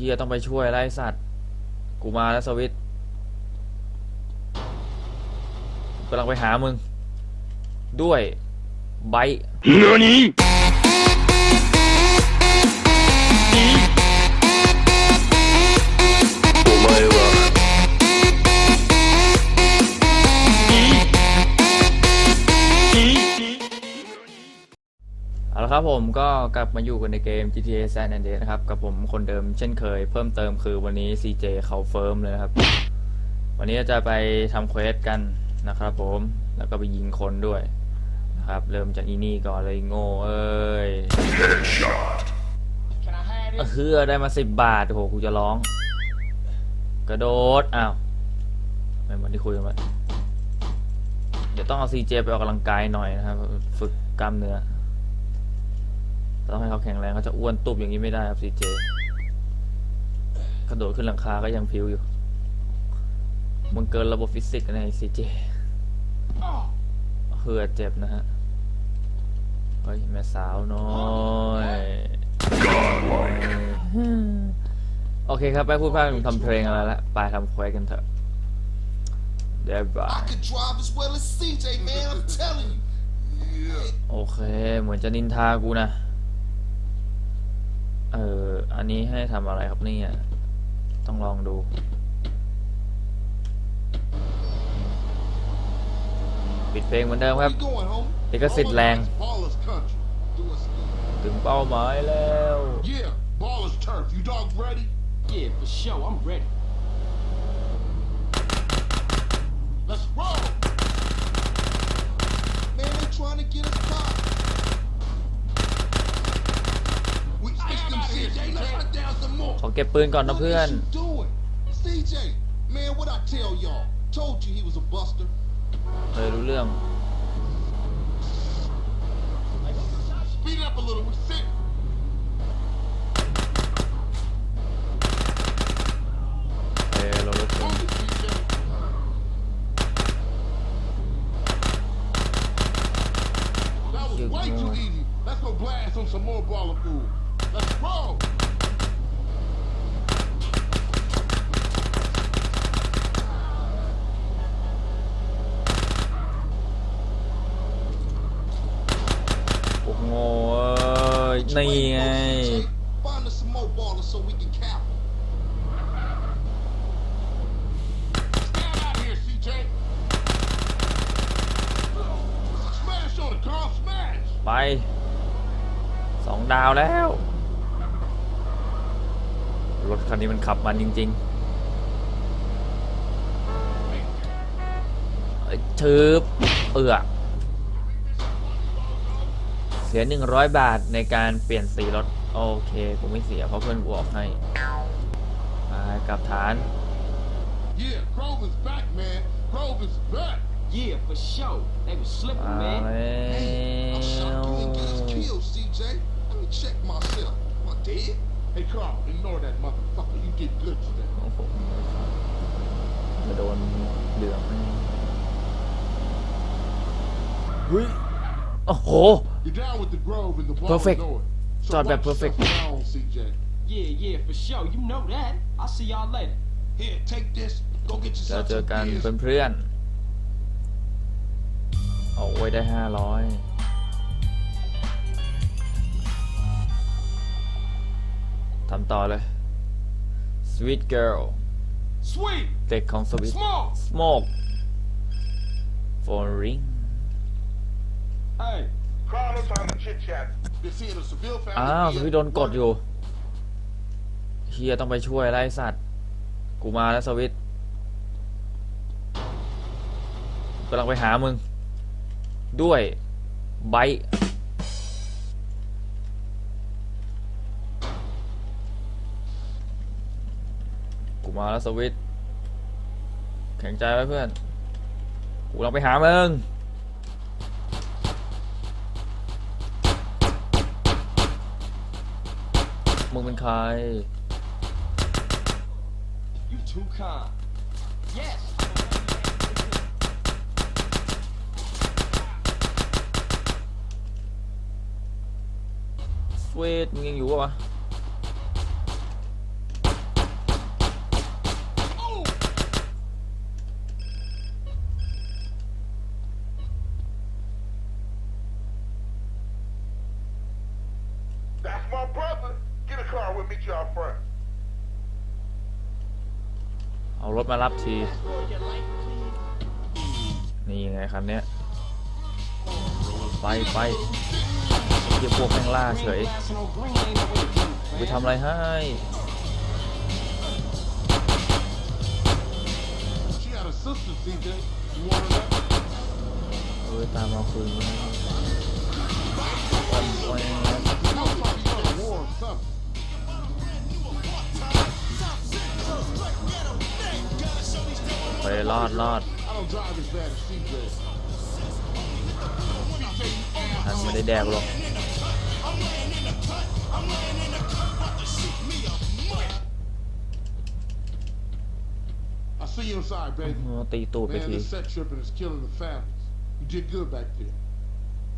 ฮียต้องไปช่วยไล่สัตว์ กูมาแล้วสวิตกำลังไปหามึง ด้วยไบค์ ครับผมก็กลับมาอยู่กันในเกม GTA San Andreas นะครับ กับผมคนเดิมเช่นเคยเพิ่มเติมคือวันนี้ CJ เขาเฟิร์มเลยนะครับ วันนี้จะไปทำเควสกันนะครับผมแล้วก็ไปยิงคนด้วยนะครับ เริ่มจากอีนี่ก่อนเลยโง่เอ้ยเฮือได้มาสิบบาทโอ้โหกูจะร้อง กระโดดอ้าวไม่เหมือนที่คุยกันไว้เดี๋ยวต้องเอา CJ ไปออกกำลังกายหน่อยนะครับ ฝึกกล้ามเนื้อ ต้องให้เขาแข็งแรงเขาจะอ้วนตุบอย่างนี้ไม่ได้ครับ CJ กระโดดขึ้นหลังคาก็ยังพิวอยู่ มันเกินระบบฟิสิกส์นะไอ้ CJ เฮือเจ็บนะฮะเฮ้ยแม่สาวน้อยโอเคครับ ไปพูดพากทำเพลงอะไรละไปทำเควสกันเถอะเดี๋ยวบาย I could drive as well as CJ, man. I'm telling you. Yeah. โอเค เหมือนจะนินทากูนะ เออ อันนี้ให้ทำอะไรครับเนี่ย ต้องลองดู ปิดเพลงเหมือนเดิมครับ Where you going, homie? ลิขสิทธิ์แรง Ballers country. Do us good. ถึงเป้าหมายแล้ว Yeah, ballers turf. You dogs ready? Yeah, for sure. I'm ready. Let's roll. Man, they trying to get us caught. เก็บปืนก่อนนะ What เพื่อน is you doing? CJ, man, what I tell y'all? Told you he was a buster. เออรู้เรื่อง Speed it up a little. We're sick. It, Carl. Smash. ไปสองดาวแล้ว รถคันนี้มันขับมันจริงๆเอ้ชืบเอือก เสียหนึ่งร้อยบาทในการเปลี่ยนสีรถ โอเค กูไม่เสียเพราะเพื่อนกูออกให้ไปกลับฐาน Yeah, Grove is back, man. Grove is back. Yeah, for sure. They was slipping, มา man. แล้ I'm shocked you didn't get us ว killed, CJ. Let me check myself. Am I dead? Hey, Carl, ignore that motherfucker. You did good today. โอ้โหจะโดนเหลืองไหมเฮ้ย โอ้โห You're down with the Grove and the ball Perfect. North. So Thought that watch perfect. yourself down, CJ. Yeah, yeah, for sure. You know that. I'll see y'all later. Here, take this. Go get เรา yourself เจอ some กัน beers. เพื่อนๆเอาไว้ได้ห้าร้อยทำต่อเลย Sweet Girl Sweet. เด็กของสวิต Smoke. Smoke Phone ring อ้าวสวิตโดนกดอยู่เฮียต้องไปช่วยไล่สัตว์ กูมาแล้วสวิตกำลังไปหามึง ด้วยไบค์กูมาแล้วสวิตแข็งใจไว้เพื่อน กูกำลังไปหามึง งเป็นใคร you too kind. Yes. สวีทมึงยังอยู่ปะวะ out front. เอารถมารับที นี่ไงคันเนี้ย ไปไปเกี่ยวพวกแม่งล่าเฉย Passing on green ain't no way to do it, ไป man. ทำอะไรให้ She had a sister, CJ. You want her that? เอ้ยตามมาคืนไว้วันวัน You know something, you know, war or something. ไปรอดรอด I don't drive as bad as CJ. ทันไม่ได้แดกหรอก I see you inside, baby. อ๋อตีตูดไป Man, ที this set tripping is killing the families. You did good back there.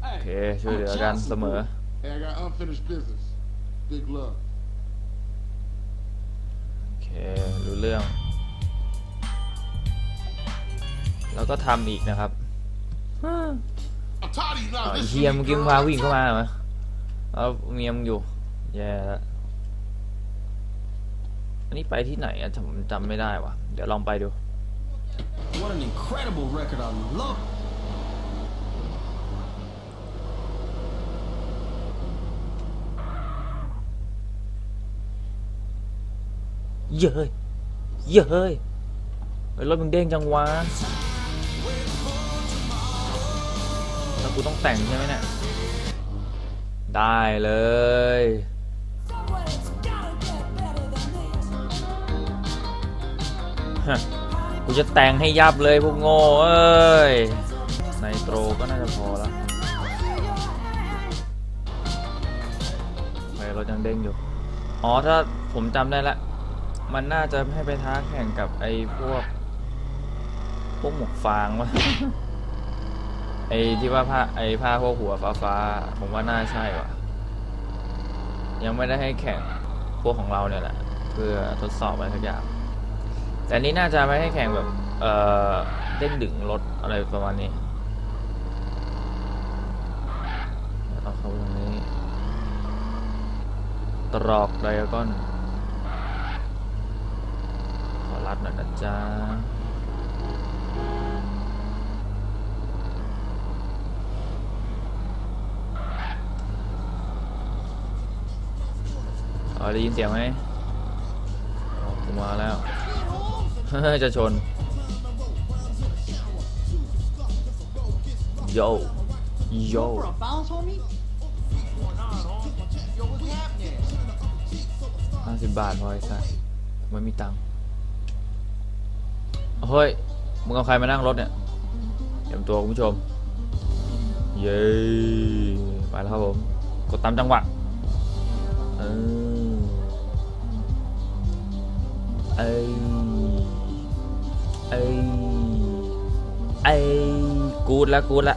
โอเค Hey, ช่วยเหลือกันเสมอ Hey, I got unfinished business. Big love. โอเค รู้เรื่อง แล้วก็ทำอีกนะครับ I'm tired of you อ้าว not ไอ้ listening เฮีย to เมื่อ me, กี้มึง girl. พาวิ่งเข้ามาเหรอเอาเมียมึงอยู่แย่แล้วอันนี้ไปที่ไหนอะผมจำไม่ได้ว่ะ เดี๋ยวลองไปดู What an incredible record. I love it. เย้ยเย้ยเฮ้ยรถมึงเด้งจังวะ กูต้องแต่งใช่ไหมเนี่ย ได้เลย กูจะแต่งให้ยับเลยพวกโง่เอ้ยไนโตรก็น่าจะพอละไปรถยังเด้งอยู่ อ๋อ ถ้าผมจำได้ละ มันน่าจะให้ไปท้าแข่งกับไอ้พวก พวกหมวกฟางวะ ไอ้ที่ว่าผ้าไอ้ผ้าพวกหัวฟ้าฟ้าผมว่าน่าใช่ว่ะ ยังไม่ได้ให้แข่งพวกของเราเนี่ยแหละเพื่อทดสอบอะไรสักอย่าง แต่นี้น่าจะไม่ให้แข่งแบบเอ่อเด้งดึงรถอะไรประมาณนี้เอาเข้าตรงนี้ ตรอกไดอะก้อน ขอรัดหน่อยนะจ๊ะ อ๋อได้ยินเสียงไหมอ๋อกูมาแล้ว จะชน โย โย For a bounce, homie? ห้าสิบบาทพอไอ้สัสไม่มีตังค์เฮ้ย มึงเอาใครมานั่งรถเนี่ยเตรียมตัวคุณผู้ชม เย้ไปแล้วครับผม กดตามจังหวะเออ เอ้ยเอ้ยเอ้ยกูดแล้วกูดแ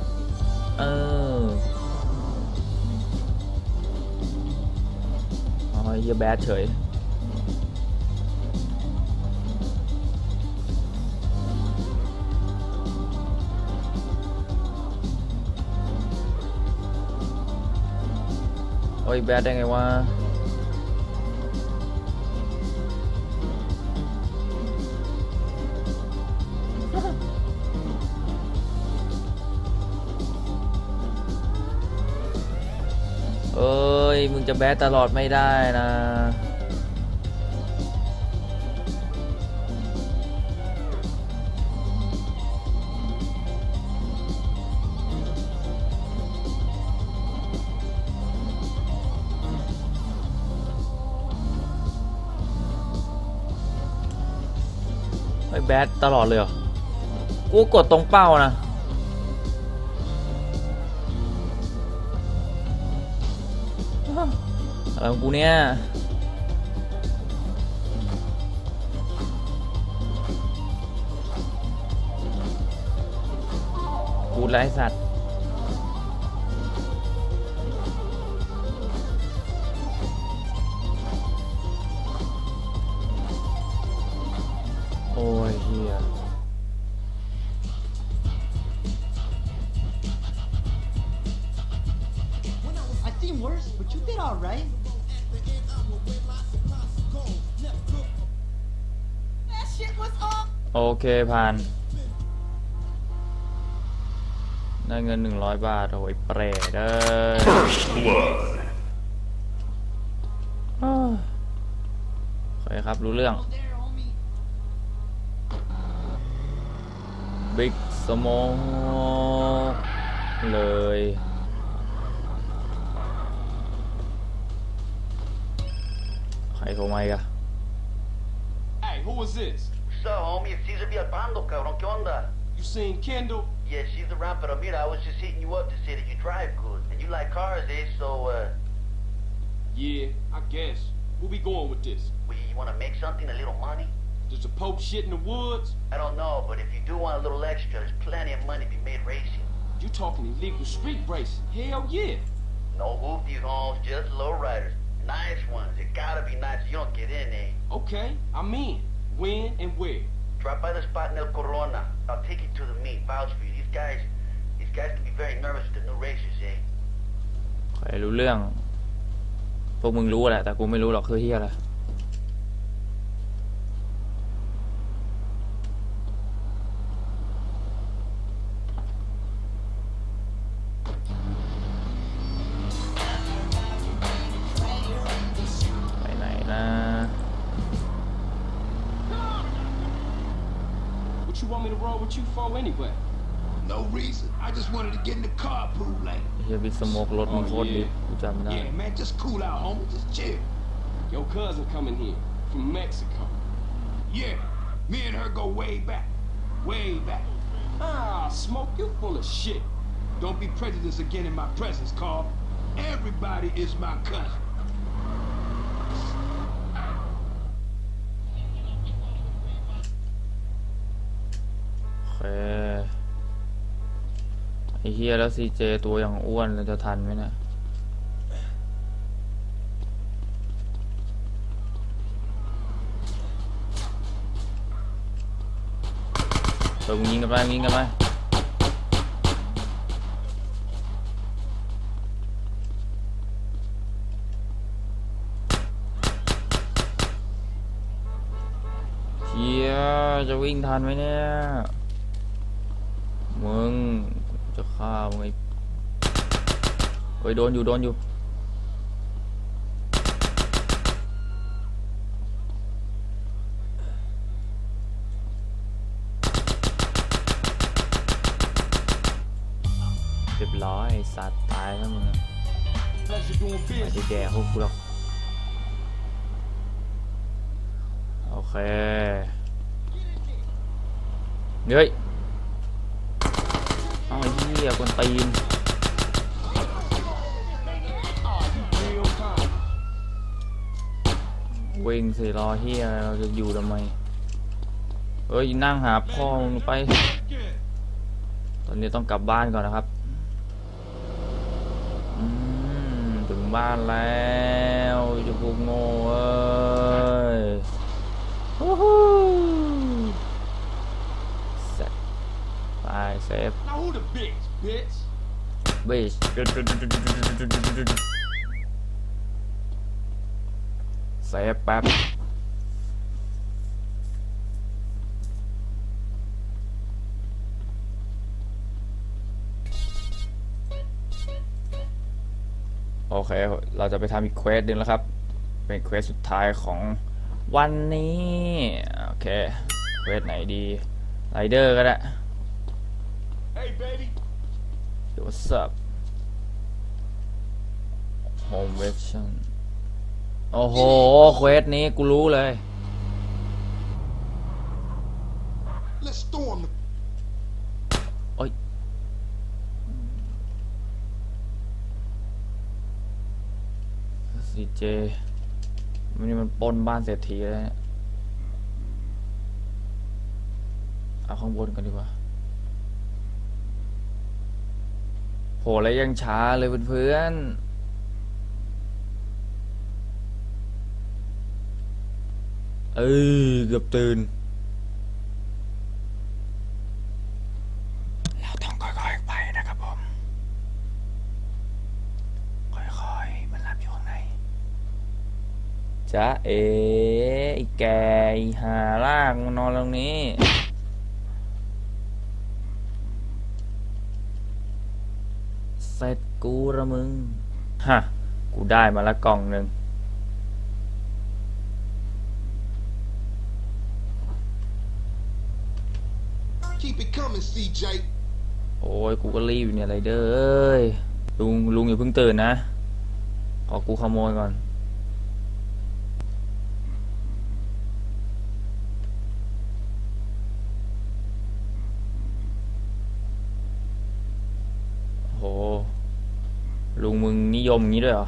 จะแบดตลอดไม่ได้นะเฮ้ยแบดตลอดเลยเหรอ กูกดตรงเป้านะ อะไรของกูเนี่ยกูไรสัตว์โอ้ยเฮีย did all right. โอเคผ่าน ได้เงินหนึ่งร้อยบาท โอ้ยแปรได้อครอ้ครับ รู้เรื่อง There, homie. บิ๊กสมองเลย Hey, vamos aí, Hey, who is this? What's up, homie? It's Cesar Villalpando, cabrón. ¿Qué onda? You seen Kendall? Yeah, she's the rapper. Mira, I was just hitting you up to say that you drive good. And you like cars, eh? So, uh... Yeah, I guess. Where we going with this? Well, you want to make something, a little money? There's a Pope shit in the woods? I don't know, but if you do want a little extra, there's plenty of money to be made racing. You talking illegal street racing? Hell yeah. No hoopies, homes, just low riders. Nice ones. It gotta be nice so you don't get in, eh? Okay, I'm in. When and where? Drop by the spot in El Corona. I'll take you to the meet. Vouch for you. These guys, these guys can be very nervous with the new racers, eh? ใครรู้เรื่อง พวกมึงรู้แหละ แต่กูไม่รู้หรอกคือเฮียอะไร you want me to roll with you for anyway? No reason. I just wanted to get in the carpool lane. เฮียบิ๊กสโมกรถมึงโคตรดีกูจำได้ Yeah, man, just cool out, homie. Just chill. Your cousin coming here from Mexico. Yeah, me and her go way back. Way back. Ah, Smoke, you full of shit. Don't be prejudiced again in my presence, Carl. Everybody is my cousin. ไอ้เฮียแล้วซีเจตัวอย่างอ้วนเลยจะทันไหมเนี่ยเออมึงยิงกันไปยิงกันไปเฮียจะวิ่งทันไหมเนี่ย มึงจะฆ่ามึงไอ้เฮ้ยโดนอยู่โดนอยู่เรียบร้อยสัตว์ตายแล้วมึงม่ได้ business. แก่พวกกูหรอกโอเคเฮ้ย ยคนตีน Real kind. วิ่งสิรอเฮียเราจะอยู่ทำไมเอ้ยนั่งหาพ่อมึงไป ตอนนี้ต้องกลับบ้านก่อนนะครับถึงบ้านแล้วจะพวกโง่เอ้ยวู้ฮู้เสร็จไปเซฟ bitch, bitch? บิชเซฟแป๊บ โอเค เราจะไปทำอีกเควสหนึ่งแล้วครับ เป็นเควสสุดท้ายของวันนี้ โอเค เควสไหนดีไรเดอร์ก็ได้ Hey, baby. What's up Home version โอ้โห เควสนี้กูรู้เลย Let's storm the โอ้ยซีเจมันนี่มันปล้นบ้านเศรษฐีเลยเนี่ยเอาข้างบนกันดีกว่า โหแล้วยังช้าเลยเพื่อนๆเอ้ยเกือบตื่นเราต้องค่อยๆไปนะครับผม ค่อยๆ มันรับอยู่ข้างในจ้าเอ๋ไอ้แกไอ้หาลากมันนอนตรงนี้ เสร็จกูละมึง ฮะ กูได้มาละกล่องหนึ่ง Keep it coming, CJ. โอ้ย กูก็รีบอยู่เนี่ยไรเดอร์เอ้ย ลุง ลุงอย่าเพิ่งตื่นนะ ขอกูขโมยก่อน โห ลุง มึงนิยมงี้ด้วยเหรอ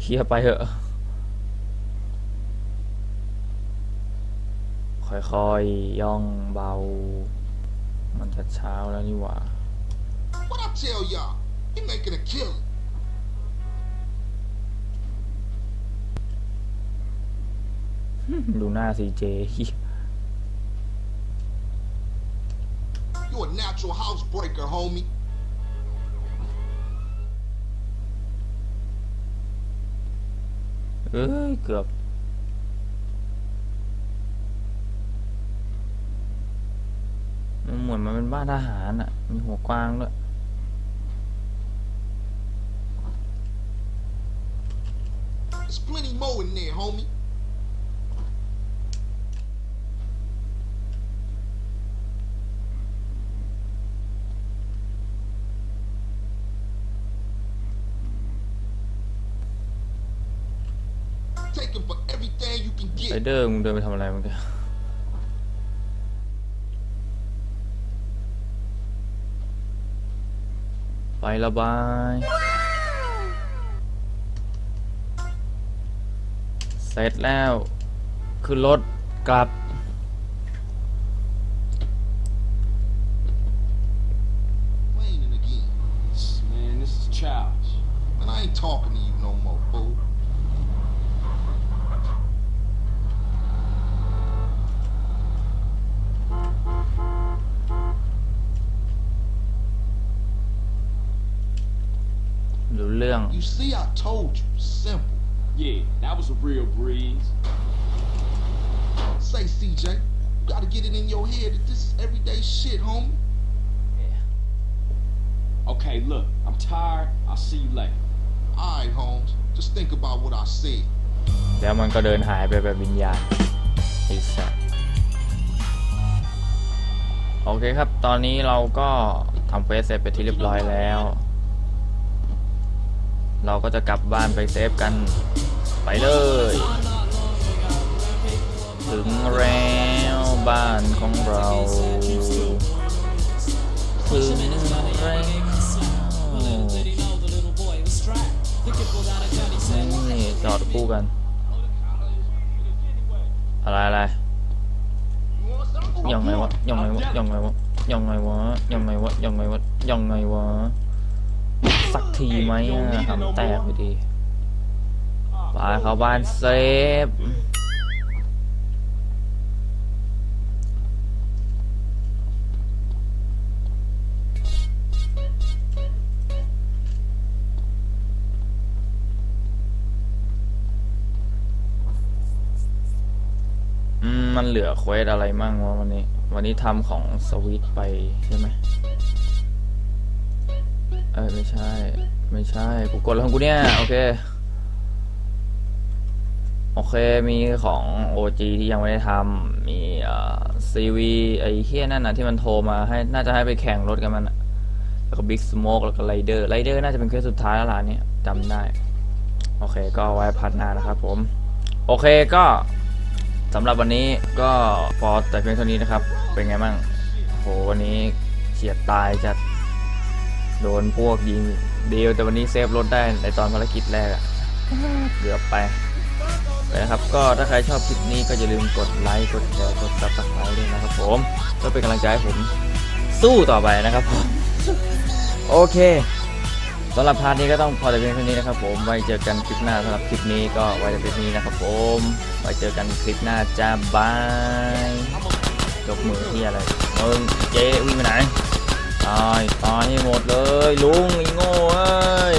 เฮียไปเถอะ ค่อยๆ ย่องเบา มันจะเช้าแล้วนี่หว่า What I tell y'all? He making a killing. ดูหน้าซีเจ You a natural housebreaker, homie. เอ้ยเกือบ มันเหมือนมันเป็นบ้านทหารอะ มีหัวกวางด้วย There's plenty more in there, homie. ไรเดอร์มึงเดินไปทำอะไรมึงเนี่ไประบายเสร็จแล้วคือรถกลับ Man, this is Childs. And I ain't talking to you. เรื่อง You see, I told you. Simple. Yeah, that was a real breeze. Say, CJ, you gotta get it in your head that this is everyday shit, homie. Okay, look, I'm tired. I'll see you later. Alright, Holmes. Just think about what I said. แล้วมันก็เดินหายไปแบบวิญญาณไอ้สัสโอเคครับ ตอนนี้เราก็ทำเฟสเสร็จไปนที่เรียบร้อยแล้ว เราก็จะกลับบ้านไปเซฟกัน ไปเลย ถึงแล้วบ้านของเราถึงแล้วนี่จอดคู่กัน อะไรอะไรยังไงวะยังไงวะยังไงวะยังไงวะยังไงวะยังไงวะยังไงวะ สักทีไหมทำแตกไปดีไปเข้าบ้านเซฟมมันเหลือเควสอะไรมั่งวะวันนี้ วันนี้ทำของสวิตไปใช่ไหม เออไม่ใช่ ไม่ใช่ กูกดแล้วของกูเนี่ย โอเค โอเค มีของ OG ที่ยังไม่ได้ทำ มีเอ่อ CV ไอ้เฮี้ยนั่นนะที่มันโทรมาให้ น่าจะให้ไปแข่งรถกันมันอะแล้วก็ Big Smoke แล้วก็ Rider Rider น่าจะเป็นเคสสุดท้ายแล้วล่ะนี่จำได้ โอเค ก็ไว้พัดหน้านะครับผม โอเคก็สำหรับวันนี้ก็พอแต่เพียงเท่านี้นะครับ เป็นไงบ้างโหวันนี้เฉียดตายจัด โดนพวกยิงเดียวแต่วันนี้เซฟรถได้ในตอนภารกิจแรกอะเกือบไปไปนะครับ ก็ถ้าใครชอบคลิปนี้ก็อย่าลืมกดไลค์กดแชร์กดซับสไครต์ด้วยนะครับผมเพื่อเป็นกำลังใจให้ผมสู้ต่อไปนะครับผมโอเคสำหรับพาร์ทนี้ก็ต้องพอแต่เพียงเท่านี้นะครับผมไว้เจอกันคลิปหน้าสำหรับคลิปนี้ก็ไว้แต่เพียงเท่านี้นะครับผมไว้เจอกันคลิปหน้าจ้าบายยกมือที่อะไรมึงเจ๊วิ่งไปไหน ตายตายให้หมดเลย ลุงไอ้โง่เอ้ย